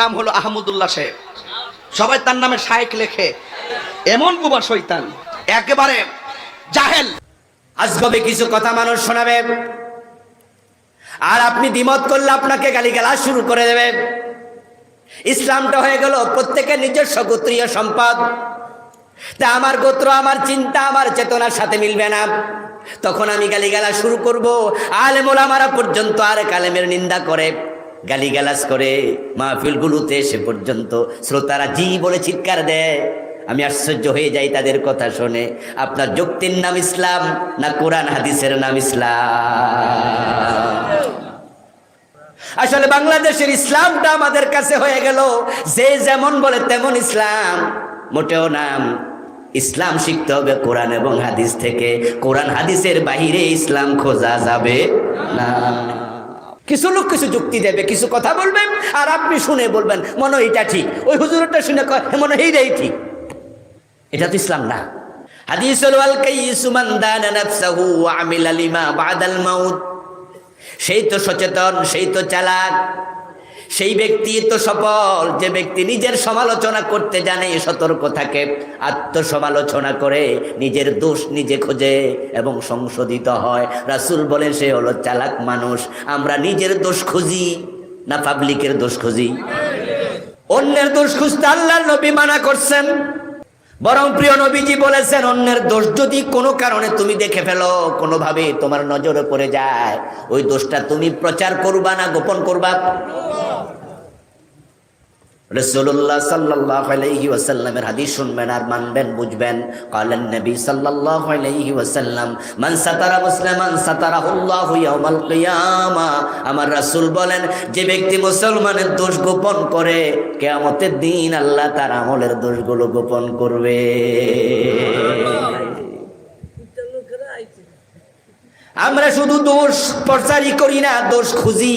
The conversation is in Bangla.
নাম হলো আহমদুল্লাহ সাহেব সবাই তার নামে শায়েক লেখে। এমন বুবা শৈতান একেবারে জাহেল। আজগবে কিছু কথা মানুষ শোনাবে। আর আপনি দ্বিমত করলে আপনাকে গালিগালাজ শুরু করে দেবে। ইসলামটা হয়ে গেল প্রত্যেকের নিজস্ব গোত্রীয় সম্পদ। তা আমার গোত্র, আমার চিন্তা, আমার চেতনার সাথে মিলবে না। তখন আমি গালিগালাজ শুরু করব। আলেম ওলামারা পর্যন্ত আর কালেমের নিন্দা করে। গালিগালাজ করে মাহফিলগুলোতে সে পর্যন্ত শ্রোতারা জি বলে চিৎকার দেয়। আমি আশ্চর্য হয়ে যাই তাদের কথা শুনে। আপনার যুক্তির নাম ইসলাম না কোরআন হাদিসের নাম ইসলাম? আসলে বাংলাদেশের ইসলামটা আমাদের কাছে হয়ে গেল যে যেমন বলে তেমন ইসলাম। মোটেও নাম ইসলাম শিখতে হবে কোরআন এবং হাদিস থেকে। কোরআন হাদিসের বাহিরে ইসলাম খোঁজা যাবে না। কিছু লোক কিছু যুক্তি দেবে কিছু কথা বলবেন আর আপনি শুনে বলবেন মনে এটা ঠিক। ওই হুজুরটা শুনে "হ্যাঁ, মনে এইটাই ঠিক। এটা তো ইসলাম না। সেই তো সচেতন সেই তো চালাক। সেই ব্যক্তি তো সফল। যে ব্যক্তি নিজের সমালোচনা করতে জানে সতর্ক থাকে। আত্মসমালোচনা করে নিজের দোষ নিজে খোঁজে এবং সংশোধিত হয়। রাসূল বলেন, সে হলো চালাক মানুষ। আমরা নিজের দোষ খুঁজি না পাবলিকের দোষ খুঁজি? অন্যের দোষ খুঁজতে আল্লাহ নবী মানা করছেন। বরং প্রিয় নবীজি বলেছেন, অন্যের দোষ যদি কোনো কারণে তুমি দেখে ফেলো, কোনোভাবে তোমার নজরে পড়ে যায়। ওই দোষটা তুমি প্রচার করবা না গোপন করবা? রসুল্লাহ সাল্লাহ আলাইহি ওয়াসাল্লামের হাদিস শুনবেন আর মানবেন, বুঝবেন। কালেন নবী সাল্লাল্লাহু আলাইহি ওয়াসাল্লাম, মান সাতারা মুসলিমান সাতারাহুল্লাহু ইয়াউমাল কিয়ামা। আমার রাসূল বলেন, যে ব্যক্তি মুসলমানের দোষ গোপন করে, কিয়ামতের দিন আল্লাহ তার আমলের দোষগুলো গোপন করবে। আমরা শুধু দোষ প্রচারই করি না, দোষ খুঁজি।